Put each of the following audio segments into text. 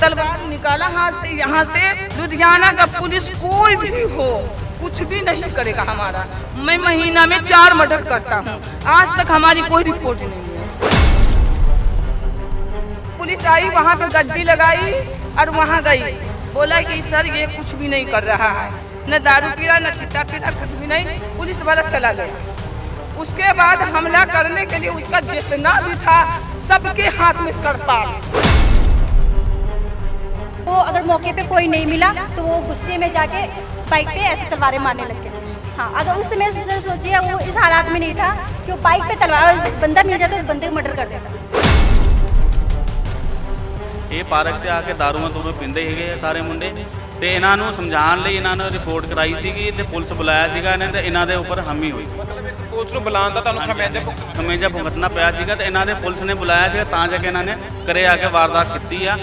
तलवार निकाला, हाथ से यहाँ से। लुधियाना का पुलिस कोई भी हो, कुछ भी नहीं करेगा हमारा। मैं महीना में चार मर्डर करता हूँ। आज तक हमारी कोई रिपोर्ट नहीं है। पुलिस आई, वहाँ पे गड्डी लगाई और वहाँ गई। बोला कि, सर, ये कुछ भी नहीं कर रहा है। न दारू पी रहा न चिट्टा पी रहा कुछ भी नहीं। पुलिस वाला चला गया। उसके बाद हमला करने के लिए उसका जितना भी था, सबके हाथ में करपाल। वो अगर मौके पे कोई नहीं मिला तो वो गुस्से में जाके बाइक पे ऐसे तलवारें मारने लग गए हाँ अगर उस समय से सोचिए वो इस हालात में नहीं था कि वो बाइक पे तलवार बंदा मिल जाता तो बंदे को मर्डर कर देता ਇਹ ਪਾਰਕ 'ਚ ਆ ਕੇ ਦਾਰੂਆਂ ਦੂਰੋਂ ਪੀਂਦੇ ਹੈਗੇ ਆ ਸਾਰੇ ਮੁੰਡੇ ਤੇ ਇਹਨਾਂ ਨੂੰ ਸਮਝਾਉਣ ਲਈ ਇਹਨਾਂ ਨੇ ਰਿਪੋਰਟ ਕਰਾਈ ਸੀਗੀ ਤੇ ਪੁਲਿਸ ਬੁਲਾਇਆ ਸੀਗਾ ਇਹਨਾਂ ਤੇ ਇਹਨਾਂ ਦੇ ਉੱਪਰ ਹਮੀ ਹੋਈ ਮਤਲਬ ਇਹ ਪੁਲਿਸ ਨੂੰ ਬੁਲਾਉਣ ਦਾ ਤੁਹਾਨੂੰ ਖਮਿਆਜਾ ਭੁਗਤਣਾ ਹਮੇਜਾ ਭੁਗਤਣਾ ਪਿਆ ਸੀਗਾ ਤੇ ਇਹਨਾਂ ਦੇ ਪੁਲਿਸ ਨੇ ਬੁਲਾਇਆ ਸੀਗਾ ਤਾਂ ਜਾ ਕੇ ਇਹਨਾਂ ਨੇ ਕਰੇ ਆ ਕੇ ਵਾਰਦਾਤ ਕੀਤੀ ਆ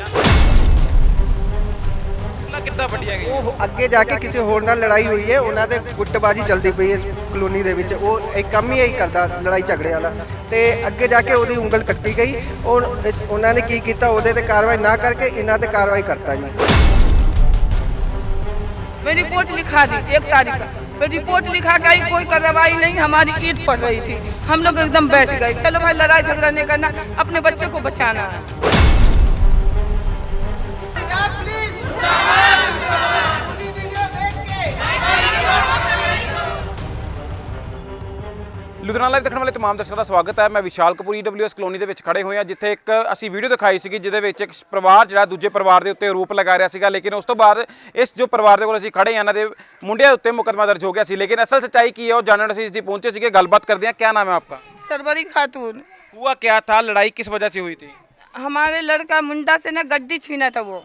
ਕਿੱਦਾਂ ਵੱਡੀ ਹੈਗੀ ਉਹ ਅੱਗੇ ਜਾ ਕੇ ਕਿਸੇ ਹੋਰ ਨਾਲ ਲੜਾਈ ਹੋਈ ਹੈ ਉਹਨਾਂ ਦੇ ਗੁੱਟਬਾਜੀ ਚੱਲਦੀ ਪਈ ਹੈ ਇਸ ਕਲੋਨੀ ਦੇ ਵਿੱਚ ਉਹ ਇੱਕ ਕੰਮ ਹੀ ਇਹੀ ਕਰਦਾ ਲੜਾਈ ਝਗੜੇ ਵਾਲਾ ਤੇ ਅੱਗੇ ਜਾ ਕੇ ਉਹਦੀ ਉਂਗਲ ਕੱਟੀ ਗਈ ਉਹ ਇਸ ਉਹਨਾਂ ਨੇ ਕੀ ਕੀਤਾ ਉਹਦੇ ਤੇ ਕਾਰਵਾਈ ਨਾ ਕਰਕੇ ਇਹਨਾਂ ਤੇ ਕਾਰਵਾਈ ਕਰਤਾ ਜੀ मैं रिपोर्ट लिखा दी एक तारीख का फिर रिपोर्ट लिखा के आई कोई कार्रवाई नहीं हमारी ईद पड़ रही थी हम लोग एकदम बैठ गए चलो भाई लड़ाई झगड़ा नहीं करना अपने बच्चे को बचाना है ਲੁਧਿਆਣਾ ਲਾਈਵ ਦੇਖਣ ਵਾਲੇ ਤਮਾਮ ਦਰਸ਼ਕਾਂ ਦਾ ਸਵਾਗਤ ਹੈ ਮੈਂ ਵਿਸ਼ਾਲ ਕਪੂਰ ਈਡਬਲਯੂਐਸ ਕਲੋਨੀ ਦੇ ਵਿੱਚ ਖੜੇ ਹੋਏ ਹਾਂ ਜਿੱਥੇ ਇੱਕ ਅਸੀਂ ਵੀਡੀਓ ਦਿਖਾਈ ਸੀਗੀ ਜਿਹਦੇ ਵਿੱਚ ਇੱਕ ਪਰਿਵਾਰ ਜਿਹੜਾ ਦੂਜੇ ਪਰਿਵਾਰ ਦੇ ਉੱਤੇ ਆਰੋਪ ਲਗਾ ਰਿਹਾ ਸੀਗਾ ਲੇਕਿਨ ਉਸ ਤੋਂ ਬਾਅਦ ਇਸ ਜੋ ਪਰਿਵਾਰ ਦੇ ਕੋਲ ਅਸੀਂ ਖੜੇ ਹਾਂ ਇਹਨਾਂ ਦੇ ਮੁੰਡਿਆਂ ਦੇ ਉੱਤੇ ਮੁਕੱਦਮਾ ਦਰਜ ਹੋ ਗਿਆ ਸੀ ਲੇਕਿਨ ਅਸਲ ਸੱਚਾਈ ਕੀ ਹੈ ਉਹ ਜਾਣਨ ਅਸੀਂ ਇਸ ਦੀ ਪਹੁੰਚੇ ਸੀਗੇ ਗੱਲਬਾਤ ਕਰਦੇ ਹਾਂ ਕੀ ਨਾਮ ਹੈ ਆਪਕਾ सरवरी खातून हुआ क्या था लड़ाई किस वजह से हुई थी हमारे लड़का मुंडा से ना गड्डी छीना था वो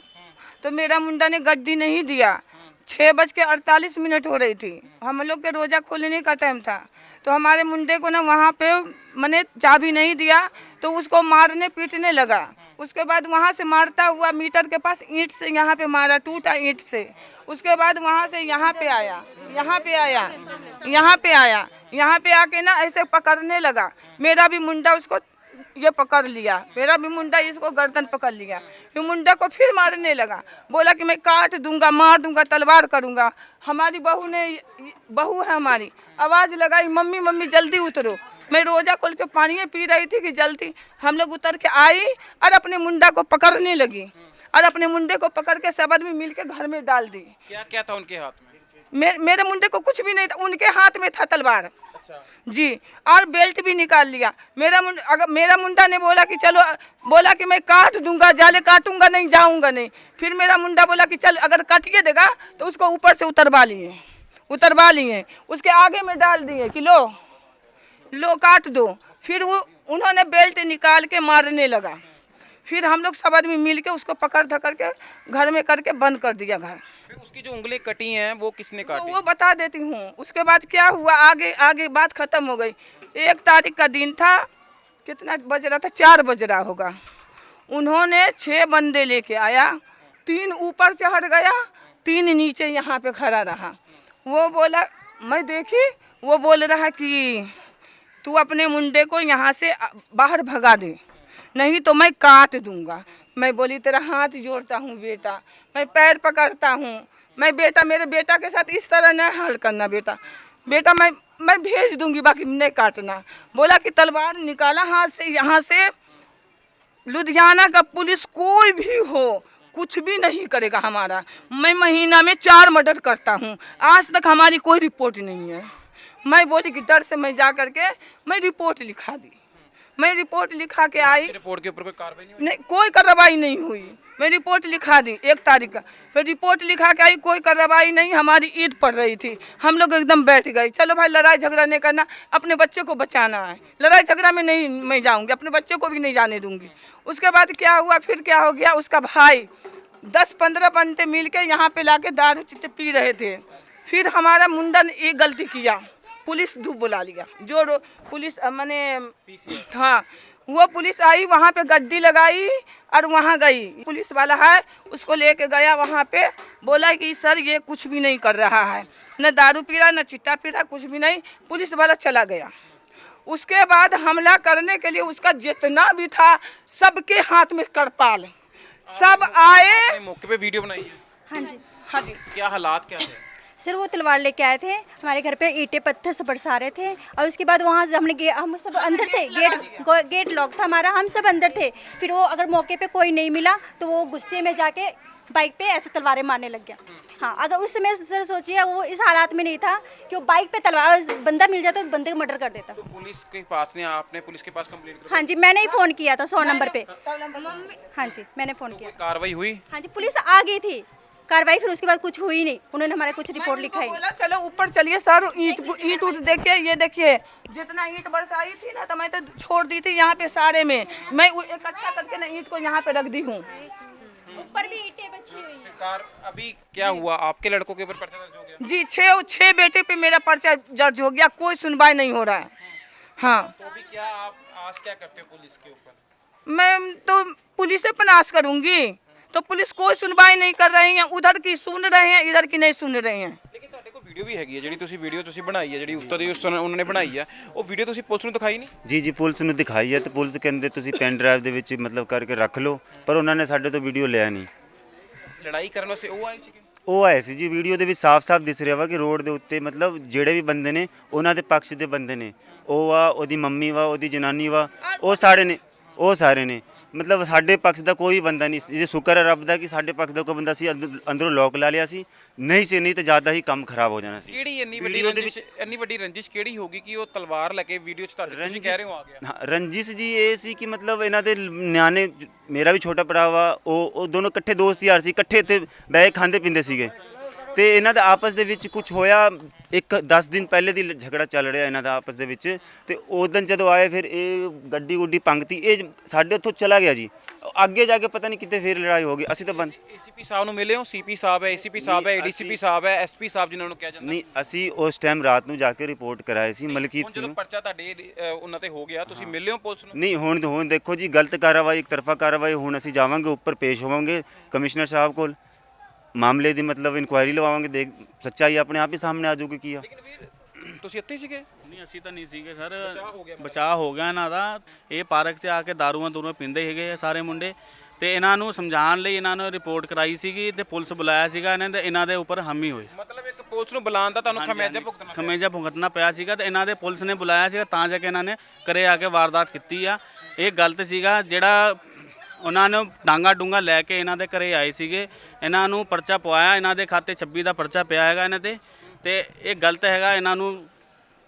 तो मेरा मुंडा ने गड्डी नहीं दिया छः बज के अड़तालीस मिनट हो रही थी। हम लोग के रोज़ा खोलने का टाइम था। तो हमारे मुंडे को ना वहाँ पे मैंने चाबी नहीं दिया तो उसको मारने पीटने लगा। उसके बाद वहाँ से मारता हुआ मीटर के पास ईंट से यहाँ पे मारा, टूटा ईंट से। उसके बाद वहाँ से यहाँ पे आया, यहाँ पे आया, यहाँ पे आया, यहाँ पे आके ना ऐसे पकड़ने लगा। मेरा भी मुंडा उसको ये पकड़ लिया। मेरा भी मुंडा इसको गर्दन पकड़ लिया। फिर मुंडा को फिर मारने लगा। बोला कि मैं काट दूँगा मार दूँगा तलवार करूँगा। हमारी बहू ने बहू है हमारी। आवाज़ लगाई मम्मी मम्मी जल्दी उतरो। मैं रोजा खोल के पानी पी रही थी कि जल्दी। हम लोग उतर के आई और अपने मुंडा को पकड़ने लगी। और अपने मुंडे को पकड़ के सब आदमी मिल के घर में डाल दी। क्या क्या था उनके हाथ में मेरे मुंडे को कुछ भी नहीं था। उनके हाथ में था तलवार। अच्छा। जी, और बेल्ट भी निकाल लिया। मेरा अगर, मेरा मुंडा ने बोला कि चलो, बोला कि मैं काट दूँगा, जाले काटूँगा नहीं, जाऊँगा नहीं। फिर मेरा मुंडा बोला कि चल, अगर काटिए देगा तो उसको ऊपर से उतरवा लिए। उतरवा लिए। उसके आगे में डाल दिए कि लो लो, काट दो। फिर वो, उन्होंने बेल्ट निकाल के मारने लगा। फिर हम लोग सब आदमी मिल के उसको पकड़ धकड़ के घर में करके बंद कर दिया घर। उसकी जो उंगली कटी हैं वो किसने काटी? वो बता देती हूँ। उसके बाद क्या हुआ? आगे आगे बात खत्म हो गई। एक तारीख का दिन था। कितना बज रहा था? चार बज रहा होगा। उन्होंने छः बंदे लेके आया। तीन ऊपर चढ़ गया। तीन नीचे यहाँ पे खड़ा रहा। वो बोला मैं देखी। वो बोल रहा कि तू अपने मुंडे को यहाँ से बाहर भगा दे। नहीं तो मैं काट दूँगा। मैं बोली तेरा हाथ जोड़ता हूँ बेटा। मैं पैर पकड़ता हूँ। मैं बेटा, मेरे बेटा के साथ इस तरह न हाल करना बेटा। बेटा, मैं मैं भेज दूँगी, बाकी नहीं काटना। बोला कि तलवार निकाला, हाथ से, यहाँ से। लुधियाना का पुलिस कोई भी हो, कुछ भी नहीं करेगा हमारा। मैं महीना में चार मर्डर करता हूँ। आज तक हमारी कोई रिपोर्ट नहीं है। मैं बोली कि डर से मैं जा करके मैं रिपोर्ट लिखा दी। मैं रिपोर्ट लिखा के आई। रिपोर्ट के ऊपर कोई कार्रवाई नहीं नहीं कोई कार्रवाई नहीं हुई। मैं रिपोर्ट लिखा दी एक तारीख का। फिर रिपोर्ट लिखा के आई कोई कार्रवाई नहीं हमारी ईद पड़ रही थी। हम लोग एकदम बैठ गए। चलो भाई लड़ाई झगड़ा नहीं करना अपने बच्चे को बचाना है। लड़ाई झगड़ा में नहीं मैं जाऊँगी अपने बच्चे को भी नहीं जाने दूँगी। उसके बाद क्या हुआ फिर क्या हो गया उसका भाई दस पंद्रह बंदे मिल के यहाँ पे ला के दारू पी रहे थे। फिर हमारा मुंडा ने एक गलती किया। पुलिस धूप बुला लिया। जो पुलिस मैंने हाँ वो पुलिस आई वहाँ पे गड्डी लगाई और वहाँ गई। पुलिस वाला है उसको लेके गया वहाँ पे बोला कि सर ये कुछ भी नहीं कर रहा है। न दारू पी रहा न चिट्टा पी रहा कुछ भी नहीं। पुलिस वाला चला गया। उसके बाद हमला करने के लिए उसका जितना भी था सबके हाथ में करपाल। सब आए। मौके पे वीडियो बनाई है? हाँ जी। हाँ जी। क्या हालात क्या है? सर वो तलवार लेके आए थे हमारे घर पे ईंटें पत्थर से बरसा रहे थे और उसके बाद वहाँ से हमने हम सब अंदर थे गेट गेट लॉक था हमारा हम सब अंदर थे। फिर वो अगर मौके पे कोई नहीं मिला तो वो गुस्से में जाके बाइक पे ऐसे तलवारें मारने लग गया। हाँ अगर उस समय सर सोचिए वो इस हालात में नहीं था कि वो बाइक पे तलवार बंदा मिल जाता तो बंदे को मर्डर कर देता। तो पुलिस के पास ने आपने पुलिस के पास कंप्लेंट कर हाँ जी मैंने ही फ़ोन किया था सौ नंबर पे। हाँ जी मैंने फ़ोन किया कार्रवाई हुई? हाँ जी पुलिस आ गई थी। कार्रवाई फिर उसके बाद कुछ हुई नहीं। उन्होंने हमारे कुछ रिपोर्ट लिखाई। बोला चलो ऊपर चलिए सर ईट ईट उठ देखिए ये देखिए जितना ईंट बरसाई थी ना तो मैं तो छोड़ दी थी यहाँ पे सारे में। मैं इकट्ठा करके ना ईंट को यहाँ पे रख दी हूँ। ऊपर भी ईंटें बची हुई हैं। कार अभी क्या हुआ? आपके लड़कों के ऊपर पर्चा दर्ज हो गया? जी छः छः बेटे पे मेरा पर्चा दर्ज हो गया कोई सुनवाई नहीं हो रहा है। हाँ। तो अभी क्या आप आज क्या करते हो पुलिस के ऊपर? मैं तो पुलिस से प्रयास करूँगी। तो पुलिस कोई सुनवाई नहीं कर रही है उधर की सुन रहे हैं इधर की नहीं सुन रहे हैं ਲੇਕਿਨ ਤੁਹਾਡੇ ਕੋਲ ਵੀਡੀਓ ਵੀ ਹੈਗੀ ਹੈ ਜਿਹੜੀ ਤੁਸੀਂ ਵੀਡੀਓ ਤੁਸੀਂ ਬਣਾਈ ਹੈ ਜਿਹੜੀ ਉੱਤਰ ਦੀ ਉਸ ਤਰ੍ਹਾਂ ਉਹਨਾਂ ਨੇ ਬਣਾਈ ਹੈ ਉਹ ਵੀਡੀਓ ਤੁਸੀਂ ਪੁਲਿਸ ਨੂੰ ਦਿਖਾਈ ਨਹੀਂ ਜੀ ਜੀ ਪੁਲਿਸ ਨੂੰ ਦਿਖਾਈ ਹੈ ਤੇ ਪੁਲਿਸ ਕਹਿੰਦੇ ਤੁਸੀਂ ਪੈਨ ਡਰਾਈਵ ਦੇ ਵਿੱਚ ਮਤਲਬ ਕਰਕੇ ਰੱਖ ਲਓ ਪਰ ਉਹਨਾਂ ਨੇ ਸਾਡੇ ਤੋਂ ਵੀਡੀਓ ਲਿਆ ਨਹੀਂ ਲੜਾਈ ਕਰਨ ਵਾਸਤੇ ਉਹ ਆਏ ਸੀਗੇ ਉਹ ਆਏ ਸੀ ਜੀ ਵੀਡੀਓ ਦੇ ਵਿੱਚ ਸਾਫ਼-ਸਾਫ਼ ਦਿਸ ਰਿਹਾ ਵਾ ਕਿ ਰੋਡ ਦੇ ਉੱਤੇ ਮਤਲਬ ਜਿਹੜੇ ਵੀ ਬੰਦੇ ਨੇ ਉਹਨਾਂ ਦੇ ਪੱਖ ਦੇ ਬੰਦੇ ਨੇ ਉਹ ਆ ਉਹਦੀ ਮੰਮੀ ਵਾ ਉਹਦੀ ਜਨਾਨੀ ਵਾ ਉਹ ਸਾਰੇ ਨੇ ਉਹ ਸਾਰੇ ਨੇ ਮਤਲਬ ਸਾਡੇ ਪੱਖ ਦਾ ਕੋਈ ਬੰਦਾ ਨਹੀਂ ਸੀ। ਜੇ ਸ਼ੁਕਰ ਹੈ ਰੱਬ ਦਾ ਕਿ ਸਾਡੇ ਪੱਖ ਦਾ ਕੋਈ ਬੰਦਾ ਸੀ। ਅੰਦਰ- ਅੰਦਰੋਂ ਲੋਕ ਲਾ ਲਿਆ ਸੀ। ਨਹੀਂ ਸੀ ਨਹੀਂ ਤਾਂ ਜ਼ਿਆਦਾ ਹੀ ਕੰਮ ਖਰਾਬ ਹੋ ਜਾਣਾ ਸੀ। ਕਿਹੜੀ ਇੰਨੀ ਵੱਡੀ ਦੇ ਰੰਜਿਸ਼ ਇੰਨੀ ਵੱਡੀ ਰੰਜਿਸ਼ ਕਿਹੜੀ ਹੋਗੀ ਕਿ ਉਹ ਤਲਵਾਰ ਲੈ ਕੇ ਵੀਡੀਓ 'ਚ ਤੁਹਾਡੇ ਤੁਸੀਂ ਕਹਿ ਰਹੇ ਹੋ ਆ ਗਿਆ? ਹਾਂ ਰੰਜਿਸ਼ ਜੀ ਇਹ ਸੀ ਕਿ ਮਤਲਬ ਇਹਨਾਂ ਦੇ ਨਿਆਣੇ ਜ- ਮੇਰਾ ਵੀ ਛੋਟਾ ਭਰਾ ਵਾ ਉਹ ਉਹ ਦੋਨੋਂ ਇਕੱਠੇ ਦੋਸਤ ਯਾਰ ਸੀ। ਇਕੱਠੇ ਇੱਥੇ ਬਹਿ ਕੇ ਖਾਂਦੇ ਪੀਂਦੇ ਸੀਗੇ। ਤੇ ਇਹਨਾਂ ਦਾ ਆਪਸ ਦੇ ਵਿੱਚ ਕੁਝ ਹੋਇਆ ਇੱਕ 10 ਦਿਨ ਪਹਿਲੇ ਦੀ ਝਗੜਾ ਚੱਲ ਰਿਹਾ ਇਹਨਾਂ ਦਾ ਆਪਸ ਦੇ ਵਿੱਚ ਤੇ ਉਦੋਂ ਜਦੋਂ ਆਏ ਫਿਰ ਇਹ ਗੱਡੀ ਗੁੱਡੀ ਪੰਗਤੀ ਇਹ ਸਾਡੇ ਉੱਥੋਂ ਚਲਾ ਗਿਆ ਜੀ। ਅੱਗੇ ਜਾ ਕੇ ਪਤਾ ਨਹੀਂ ਕਿਤੇ ਫੇਰ ਲੜਾਈ ਹੋ ਗਈ। ਅਸੀਂ ਤਾਂ ਬੰਦ ਏਸੀਪੀ ਸਾਹਿਬ ਨੂੰ ਮਿਲੇ ਹੋ? ਸੀਪੀ ਸਾਹਿਬ ਹੈ ਏਸੀਪੀ ਸਾਹਿਬ ਹੈ ਏਡੀਸੀਪੀ ਸਾਹਿਬ ਹੈ ਐਸਪੀ ਸਾਹਿਬ ਜਿਨ੍ਹਾਂ ਨੂੰ ਕਿਹਾ ਜਾਂਦਾ। ਨਹੀਂ ਅਸੀਂ ਉਸ ਟਾਈਮ ਰਾਤ ਨੂੰ ਜਾ ਕੇ ਰਿਪੋਰਟ ਕਰਾਏ ਸੀ ਮਲਕੀਤ ਸਿੰਘ ਜਦੋਂ ਨੂੰ ਪਰਚਾ ਤੁਹਾਡੇ ਅ, ਉਹਨਾਂ ਤੇ ਹੋ ਗਿਆ ਤੁਸੀਂ ਮਿਲੇ ਹੋ ਪੁਲਿਸ ਨੂੰ? ਨਹੀਂ ਹੁਣ ਹੁਣ ਦੇਖੋ ਜੀ ਗਲਤ ਕਾਰਵਾਈ ਇੱਕ ਤਰਫਾ ਕਾਰਵਾਈ ਹੁਣ ਅਸੀਂ ਜਾਵਾਂਗੇ ਉੱਪਰ ਪੇਸ਼ ਹੋਵਾਂਗੇ ਕਮਿਸ਼ਨਰ ਸਾਹਿਬ ਕੋਲ। ਮਾਮਲੇ ਦੀ ਮਤਲਬ ਇਨਕੁਆਇਰੀ ਲਵਾਵਾਂਗੇ ਦੇਖ ਸੱਚਾਈ ਆਪਣੇ ਆਪ ਹੀ ਸਾਹਮਣੇ ਆ ਜਾਊਗੀ ਕੀ ਆ। ਲੇਕਿਨ ਵੀਰ ਤੁਸੀਂ ਇੱਥੇ ਹੀ ਸੀਗੇ? ਨਹੀਂ ਅਸੀਂ ਤਾਂ ਨਹੀਂ ਸੀਗੇ ਸਰ। ਹੋ ਗਿਆ ਬਚਾਅ ਹੋ ਗਿਆ ਇਹਨਾਂ ਦਾ। ਇਹ ਪਾਰਕ 'ਚ ਆ ਕੇ ਦਾਰੂਆਂ ਦੂਰੂਆਂ ਪੀਂਦੇ ਹੈਗੇ ਸਾਰੇ ਮੁੰਡੇ। ਤੇ ਇਹਨਾਂ ਨੂੰ ਸਮਝਾਉਣ ਲਈ ਇਹਨਾਂ ਨੂੰ ਰਿਪੋਰਟ ਕਰਾਈ ਸੀਗੀ ਤੇ ਪੁਲਿਸ ਬੁਲਾਇਆ ਸੀਗਾ ਇਹਨਾਂ ਦੇ ਇਹਨਾਂ ਦੇ ਉੱਪਰ ਹਾਮੀ ਹੋਏ। ਮਤਲਬ ਇੱਕ ਪੁਲਿਸ ਨੂੰ ਬੁਲਾਉਣ ਦਾ ਤੁਹਾਨੂੰ ਖਮਿਆਜਾ ਭੁਗਤਣਾ। ਖਮੇਜਾ ਭੁਗਤਣਾ ਪਿਆ ਸੀਗਾ ਤੇ ਇਹਨਾਂ ਦੇ ਪੁਲਿਸ ਨੇ ਬੁਲਾਇਆ ਸੀਗਾ ਤਾਂ ਜਾ ਕੇ ਇਹਨਾਂ ਨੇ ਕਰੇ ਆ ਕੇ ਵਾਰਦਾਤ ਕੀਤੀ ਆ। ਇਹ ਗਲਤ ਸੀਗਾ ਜਿਹੜਾ ਉਹਨਾਂ ਨੇ ਡਾਂਗਾ ਡੂੰਗਾ ਲੈ ਕੇ ਇਹਨਾਂ ਦੇ ਘਰੇ ਆਏ ਸੀਗੇ। ਇਹਨਾਂ ਨੂੰ ਪਰਚਾ ਪਵਾਇਆ, ਇਹਨਾਂ ਦੇ ਖਾਤੇ 26 ਦਾ ਪਰਚਾ ਪਿਆ ਹੈਗਾ ਇਹਨਾਂ ਤੇ। ਤੇ ਇਹ ਗਲਤ ਹੈਗਾ, ਇਹਨਾਂ ਨੂੰ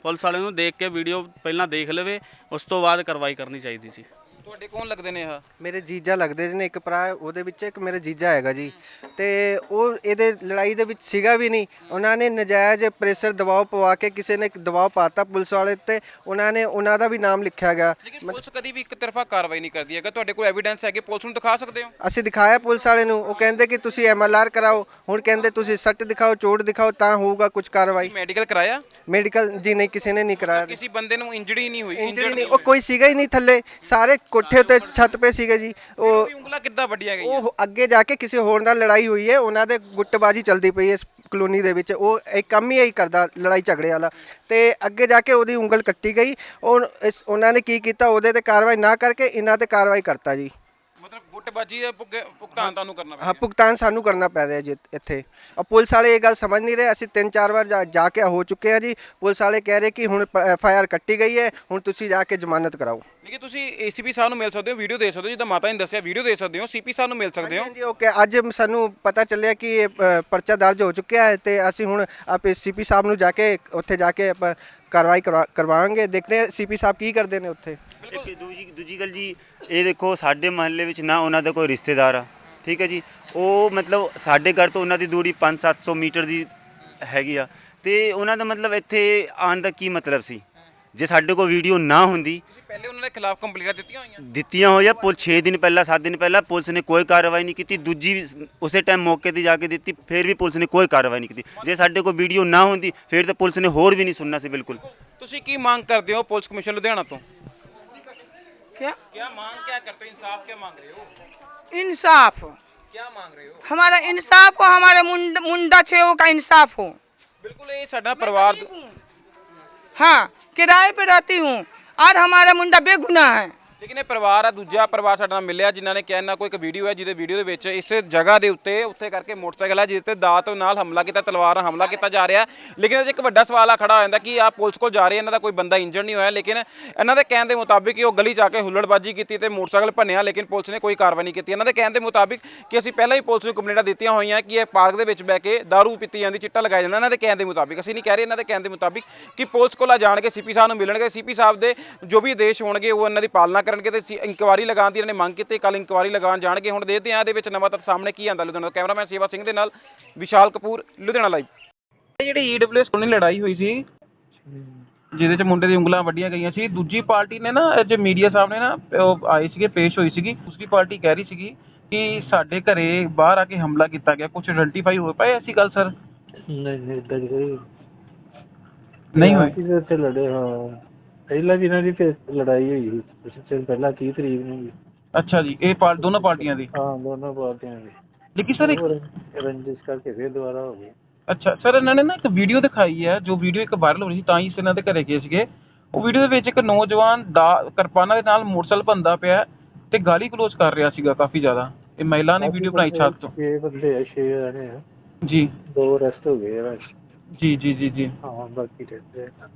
ਪੁਲਿਸ ਵਾਲਿਆਂ ਨੂੰ ਦੇਖ ਕੇ ਵੀਡੀਓ ਪਹਿਲਾਂ ਦੇਖ ਲਵੇ, ਉਸ ਤੋਂ ਬਾਅਦ ਕਾਰਵਾਈ ਕਰਨੀ ਚਾਹੀਦੀ ਸੀ। ਤੁਹਾਡੇ ਕੌਣ ਲੱਗਦੇ ਨੇ ਇਹ? ਮੇਰੇ ਜੀਜਾ ਲੱਗਦੇ ਨੇ ਇੱਕ ਭਰਾ ਉਹਦੇ ਵਿੱਚ ਇੱਕ ਮੇਰਾ ਜੀਜਾ ਹੈਗਾ ਜੀ। ਤੇ ਉਹ ਇਹਦੇ ਲੜਾਈ ਦੇ ਵਿੱਚ ਸੀਗਾ ਵੀ ਨਹੀਂ। ਉਹਨਾਂ ਨੇ ਨਜਾਇਜ਼ ਪ੍ਰੈਸ਼ਰ ਦਬਾਅ ਪਵਾ ਕੇ ਕਿਸੇ ਨੇ ਇੱਕ ਦਬਾਅ ਪਾਤਾ ਪੁਲਿਸ ਵਾਲੇ ਤੇ ਉਹਨਾਂ ਨੇ ਉਹਨਾਂ ਦਾ ਵੀ ਨਾਮ ਲਿਖਿਆ ਗਿਆ। ਲੇਕਿਨ ਪੁਲਿਸ ਕਦੀ ਵੀ ਇੱਕ ਤਰਫਾ ਕਾਰਵਾਈ ਨਹੀਂ ਕਰਦੀ। ਹੈਗਾ ਤੁਹਾਡੇ ਕੋਲ ਐਵੀਡੈਂਸ ਹੈਗੇ ਪੁਲਿਸ ਨੂੰ ਦਿਖਾ ਸਕਦੇ ਹੋ? ਅਸੀਂ ਦਿਖਾਇਆ ਪੁਲਿਸ ਵਾਲੇ ਨੂੰ। ਉਹ ਕਹਿੰਦੇ ਕਿ ਤੁਸੀਂ ਐਮਐਲਆਰ ਕਰਾਓ। ਹੁਣ ਕਹਿੰਦੇ ਤੁਸੀਂ ਸੱਟ ਦਿਖਾਓ ਚੋਟ ਦਿਖਾਓ ਤਾਂ ਹੋਊਗਾ ਕੁਝ ਕਾਰਵਾਈ। ਮੈਡੀਕਲ ਕਰਾਇਆ? ਮੈਡੀਕਲ ਜੀ ਨਹੀਂ ਕਿਸੇ ਨੇ ਨਹੀਂ ਕਰਾਇਆ। ਕਿਸੇ ਬੰਦੇ ਨੂੰ ਇੰਜਰੀ ਨਹੀਂ ਹੋਈ ਇੰਜਰੀ ਨਹੀਂ ਉਹ ਕੋਈ ਸੀਗਾ ਹੀ ਨਹੀਂ ਥੱਲੇ। ਸਾਰੇ ਕੋਠੇ ਤੇ ਛੱਤ ਤੇ ਸੀਗੇ ਜੀ ਉਹ ਉਹਦੀ ਉਂਗਲਾਂ ਕਿੱਦਾਂ ਵੱਡੀਆਂ ਗਈਆਂ? ਉਹ ਅੱਗੇ ਜਾ ਕੇ ਕਿਸੇ ਹੋਰ ਨਾਲ ਲੜਾਈ ਹੋਈ ਹੈ ਉਹਨਾਂ ਦੇ ਗੁੱਟਬਾਜੀ ਚੱਲਦੀ ਪਈ ਹੈ ਇਸ ਕਲੋਨੀ ਦੇ ਵਿੱਚ ਉਹ ਇੱਕ ਕੰਮ ਹੀ ਇਹੀ ਕਰਦਾ ਲੜਾਈ ਝਗੜੇ ਵਾਲਾ। ਤੇ ਅੱਗੇ ਜਾ ਕੇ ਉਹਦੀ ਉਂਗਲ ਕੱਟੀ ਗਈ ਉਹ ਇਸ ਉਹਨਾਂ ਨੇ ਕੀ ਕੀਤਾ ਉਹਦੇ ਤੇ ਕਾਰਵਾਈ ਨਾ ਕਰਕੇ ਇਹਨਾਂ ਤੇ ਕਾਰਵਾਈ ਕਰਤਾ ਜੀ। ਮਤਲਬ ਗੁੱਟਬਾਜੀ ਦਾ ਭੁਗ- ਭੁਗਤਾਨ ਤੁਹਾਨੂੰ ਕਰਨਾ ਹਾਂ ਭੁਗਤਾਨ ਸਾਨੂੰ ਕਰਨਾ ਪੈ ਰਿਹਾ ਜੀ ਇੱਥੇ। ਆ ਪੁਲਿਸ ਵਾਲੇ ਇਹ ਗੱਲ ਸਮਝ ਨਹੀਂ ਰਹੇ ਅਸੀਂ ਤਿੰਨ ਚਾਰ ਵਾਰ ਜਾ- ਜਾ ਕੇ ਹੋ ਚੁੱਕੇ ਹਾਂ ਜੀ। ਪੁਲਿਸ ਵਾਲੇ ਕਹਿ ਰਹੇ ਕਿ ਹੁਣ ਐਫ ਆਈ ਆਰ ਕੱਟੀ ਗਈ ਹੈ ਹੁਣ ਤੁਸੀਂ ਜਾ ਕੇ ਜ਼ਮਾਨਤ ਕਰਾਓ। ਲੇਕਿਨ ਤੁਸੀਂ ਏਸੀਪੀ ਸਾਹਿਬ ਨੂੰ ਮਿਲ ਸਕਦੇ ਹੋ ਵੀਡੀਓ ਦੇ ਸਕਦੇ ਹੋ ਜਿੱਦਾਂ ਮਾਤਾ ਨੇ ਦੱਸਿਆ ਵੀਡੀਓ ਦੇ ਸਕਦੇ ਹੋ ਸੀਪੀ ਸਾਹਿਬ ਨੂੰ ਮਿਲ ਸਕਦੇ ਹੋ। ਹਾਂਜੀ ਓਕੇ ਅੱਜ ਸਾਨੂੰ ਪਤਾ ਚੱਲਿਆ ਕਿ ਇਹ ਅ, ਪਰਚਾ ਦਰਜ ਹੋ ਚੁੱਕਿਆ ਹੈ ਤੇ ਅਸੀਂ ਹੁਣ ਆਪੇ ਸੀਪੀ ਸਾਹਿਬ ਨੂੰ ਜਾ ਕੇ ਉੱਥੇ ਜਾ ਕੇ ਆਪਾਂ ਕਾਰਵਾਈ ਕਰਵਾ- ਕਰਵਾਵਾਂਗੇ। ਦੇਖਦੇ ਹਾਂ ਸੀਪੀ ਸਾਹਿਬ ਕੀ ਕਰਦੇ ਨੇ ਉੱਥੇ। ਇੱਕ ਦੂਜੀ ਦੂਜੀ ਗੱਲ ਜੀ ਇਹ ਦੇਖੋ ਸਾਡੇ ਮਹੱਲੇ ਵਿੱਚ ਨਾ ਉਹਨਾਂ ਦਾ ਕੋਈ ਰਿਸ਼ਤੇਦਾਰ ਆ ਠੀਕ ਹੈ ਜੀ। ਉਹ ਮਤਲਬ ਸਾਡੇ ਘਰ ਤੋਂ ਉਹਨਾਂ ਦੀ ਦੂਰੀ 5-700 ਮੀਟਰ ਦੀ ਹੈਗੀ ਆ। ਤੇ ਉਹਨਾਂ ਦਾ ਮਤਲਬ ਇੱਥੇ ਆਉਣ ਦਾ ਕੀ ਮਤਲਬ ਸੀ? ਜੇ ਸਾਡੇ ਕੋਲ ਵੀਡੀਓ ਨਾ ਹੁੰਦੀ। ਤੁਸੀਂ ਪਹਿਲੇ ਉਹਨਾਂ ਦੇ ਖਿਲਾਫ ਕੰਪਲੇਂਟਾਂ ਦਿੱਤੀਆਂ ਹੋਈਆਂ? ਦਿੱਤੀਆਂ ਹੋਈਆਂ ਪੁਲਿਸ 6 ਦਿਨ ਪਹਿਲਾਂ 7 ਦਿਨ ਪਹਿਲਾਂ ਪੁਲਿਸ ਨੇ ਕੋਈ ਕਾਰਵਾਈ ਨਹੀਂ ਕੀਤੀ। ਦੂਜੀ ਵੀ ਉਸੇ ਟਾਈਮ ਮੌਕੇ ਤੇ ਜਾ ਕੇ ਦਿੱਤੀ ਫਿਰ ਵੀ ਪੁਲਿਸ ਨੇ ਕੋਈ ਕਾਰਵਾਈ ਨਹੀਂ ਕੀਤੀ। ਜੇ ਸਾਡੇ ਕੋਲ ਵੀਡੀਓ ਨਾ ਹੁੰਦੀ ਫਿਰ ਤਾਂ ਪੁਲਿਸ ਨੇ ਹੋਰ ਵੀ ਨਹੀਂ ਸੁਣਨਾ ਸੀ ਬਿਲਕੁਲ। ਤੁਸੀਂ ਕੀ ਮੰਗ ਕਰਦੇ ਹੋ ਪੁਲਿਸ ਕਮਿਸ਼ਨ ਲੁਧਿਆਣਾ ਤੋਂ? क्या? क्या मांग क्या करते हो? इंसाफ क्या मांग रहे हो? इंसाफ। क्या मांग रहे हो? हमारा इंसाफ को हमारे मुंडा छे का इंसाफ हो। बिल्कुल ये साढ़ा परिवार हाँ। किराए पे रहती हूँ। और हमारा मुंडा बेगुना है। ਲੇਕਿਨ ਇਹ ਪਰਿਵਾਰ ਆ, ਦੂਜਾ ਪਰਿਵਾਰ ਸਾਡੇ ਨਾਲ ਮਿਲਿਆ, ਜਿਨ੍ਹਾਂ ਨੇ ਕਿਹਾ ਇਹਨਾਂ ਕੋਈ ਇੱਕ ਵੀਡੀਓ ਹੈ, ਜਿਹਦੇ ਵੀਡੀਓ ਦੇ ਵਿੱਚ ਇਸ ਜਗ੍ਹਾ ਦੇ ਉੱਤੇ, ਉੱਥੇ ਕਰਕੇ ਮੋਟਰਸਾਈਕਲ ਹੈ ਜਿਸ ਤੇ ਦਾਤ ਨਾਲ ਹਮਲਾ ਕੀਤਾ, ਤਲਵਾਰ ਨਾਲ ਹਮਲਾ ਕੀਤਾ ਜਾ ਰਿਹਾ। ਲੇਕਿਨ ਇਹ ਇੱਕ ਵੱਡਾ ਸਵਾਲ ਆ ਖੜਾ ਹੋ ਜਾਂਦਾ ਕਿ ਆ ਪੁਲਿਸ ਕੋਲ ਜਾ ਰਹੇ ਇਹਨਾਂ ਦਾ ਕੋਈ ਬੰਦਾ ਇੰਜਰ ਨਹੀਂ ਹੋਇਆ, ਲੇਕਿਨ ਇਹਨਾਂ ਦੇ ਕਹਿਣ ਦੇ ਮੁਤਾਬਿਕ ਕਿ ਉਹ ਗਲੀ 'ਚ ਆ ਕੇ ਹੁੱਲੜਬਾਜੀ ਕੀਤੀ ਤੇ ਮੋਟਰਸਾਈਕਲ ਭੰਨਿਆ, ਲੇਕਿਨ ਪੁਲਿਸ ਨੇ ਕੋਈ ਕਾਰਵਾਈ ਨਹੀਂ ਕੀਤੀ। ਇਹਨਾਂ ਦੇ ਕਹਿਣ ਦੇ ਮੁਤਾਬਿਕ ਕਿ ਅਸੀਂ ਪਹਿਲਾਂ ਹੀ ਪੁਲਿਸ ਨੂੰ ਕੰਪਲੇਂਟਾਂ ਦਿੱਤੀਆਂ ਹੋਈਆਂ ਕਿ ਇਹ ਪਾਰਕ ਦੇ ਵਿੱਚ ਬਹਿ ਕੇ ਦਾਰੂ ਪੀਤੀ ਜਾਂਦੀ, ਚਿੱਟਾ ਲਗਾਇਆ ਜਾਂਦਾ। ਇਹਨਾਂ ਦੇ ਕਹਿਣ ਦੇ ਮੁਤਾਬਿਕ, ਅਸੀਂ ਨਹੀਂ ਕਹਿ ਰਹੇ ਇਹਨਾਂ ਦੇ ਕਹਿਣ ਦੇ ਮੁਤਾਬਿਕ ਕਿ ਪੁਲਿਸ ਕੋਲ ਆ ਜਾਣਗੇ, ਸੀਪੀ ਸਾਹਿਬ ਨੂੰ ਮਿਲਣਗੇ। ਸੀਪੀ ਸਾਹਿਬ ਦੇ ਜੋ ਵੀ ਆਦੇਸ਼ ਹੋਣਗੇ, ਉਹ ਇਹਨਾਂ ਦੀ ਪਾਲਣਾ ਕਰਨਗੇ ਤੇ ਇਨਕੁਆਰੀ ਲਗਾਉਣ ਦੀ ਇਹਨਾਂ ਨੇ ਮੰਗ ਕੀਤੀ ਕੱਲ ਇਨਕੁਆਰੀ ਲਗਾਉਣ ਜਾਣਗੇ। ਹੁਣ ਦੇਖਦੇ ਹਾਂ ਇਹਦੇ ਵਿੱਚ ਨਵਾਂ ਤੱਕ ਸਾਹਮਣੇ ਕੀ ਆਂਦਾ ਲੁਧਿਆਣਾ ਤੋਂ ਕੈਮਰਾਮੈਨ ਸੇਵਾ ਸਿੰਘ ਦੇ ਨਾਲ ਵਿਸ਼ਾਲ ਕਪੂਰ ਲੁਧਿਆਣਾ ਲਾਈਵ। ਜਿਹੜੀ ਈਡਬਲਯੂਐਸ ਕੋਲ ਲੜਾਈ ਹੋਈ ਸੀ ਜਿਹਦੇ ਚ ਮੁੰਡੇ ਦੀ ਉਂਗਲਾਂ ਵੱਡੀਆਂ ਗਈਆਂ ਸੀ। ਦੂਜੀ ਪਾਰਟੀ ਨੇ ਨਾ ਅੱਜ ਮੀਡੀਆ ਸਾਹਮਣੇ ਨਾ ਉਹ ਆਏ ਸੀਗੇ ਪੇਸ਼ ਹੋਈ ਸੀਗੀ। ਦੂਸਰੀ ਪਾਰਟੀ ਕਹਿ ਰਹੀ ਸੀਗੀ ਕਿ ਸਾਡੇ ਘਰੇ ਬਾਹਰ ਆ ਕੇ ਹਮਲਾ ਕੀਤਾ ਗਿਆ। ਕੁਝ ਆਇਡੈਂਟੀਫਾਈ ਹੋ ਪਾਏ ਐਸੀ ਗੱਲ ਸਰ ਨਹੀਂ ਨਹੀਂ ਇਦਾਂ ਨਹੀਂ ਹੋਈ। ਕਿਸੇ ਤੇ ਲੜੇ ਹਾਂ। ਪਹਿਲਾਂ ਵੀ ਇਹਨਾਂ ਦੀ ਤੇ ਲੜਾਈ ਹੋਈ ਸੀ ਕੁਛ ਦਿਨ ਪਹਿਲਾਂ 30 ਤਰੀਕ ਨੂੰ ਵੀ। ਅੱਛਾ ਜੀ ਇਹ ਪਾਰ ਦੋਨੋਂ ਪਾਰਟੀਆਂ ਦੀ? ਹਾਂ ਦੋਨੋਂ ਪਾਰਟੀਆਂ ਦੀ। ਲੇਕਿਨ ਸਰ ਇੱਕ ਹੋਰ ਰੰਜਿਸ਼ ਕਰਕੇ ਫਿਰ ਦੁਬਾਰਾ ਹੋ ਗਈ। ਅੱਛਾ ਸਰ ਇਹਨਾਂ ਨੇ ਨਾ ਇੱਕ ਵੀਡੀਓ ਦਿਖਾਈ ਹੈ ਜੋ ਵੀਡੀਓ ਇੱਕ ਵਾਇਰਲ ਹੋ ਰਹੀ ਸੀ ਤਾਂ ਹੀ ਇਸ ਇਹਨਾਂ ਦੇ ਘਰੇ ਗਏ ਸੀਗੇ। ਉਹ ਵੀਡੀਓ ਦੇ ਵਿੱਚ ਇੱਕ ਨੌਜਵਾਨ ਦਾ ਕਿਰਪਾਨਾਂ ਦੇ ਨਾਲ ਮੋਟਰਸਾਈਕਲ ਭੰਦਾ ਪਿਆ ਹੈ ਤੇ ਗਾਲੀ ਕਲੋਜ਼ ਕਰ ਰਿਹਾ ਸੀਗਾ ਕਾਫੀ ਜ਼ਿਆਦਾ। ਇਹ ਮਹਿਲਾ ਨੇ ਵੀਡੀਓ ਬਣਾਈ ਛੱਤ ਤੋਂ। ਛੇ ਬੰਦੇ ਆ ਛੇ ਜਣੇ ਆ। ਜੀ। ਦੋ ਅਰੈਸਟ ਹੋ ਗਏ ਆ। ਜੀ ਜੀ ਜੀ ਜੀ। ਹਾਂ ਬਾਕੀ ਰਹਿੰਦੇ ਆ।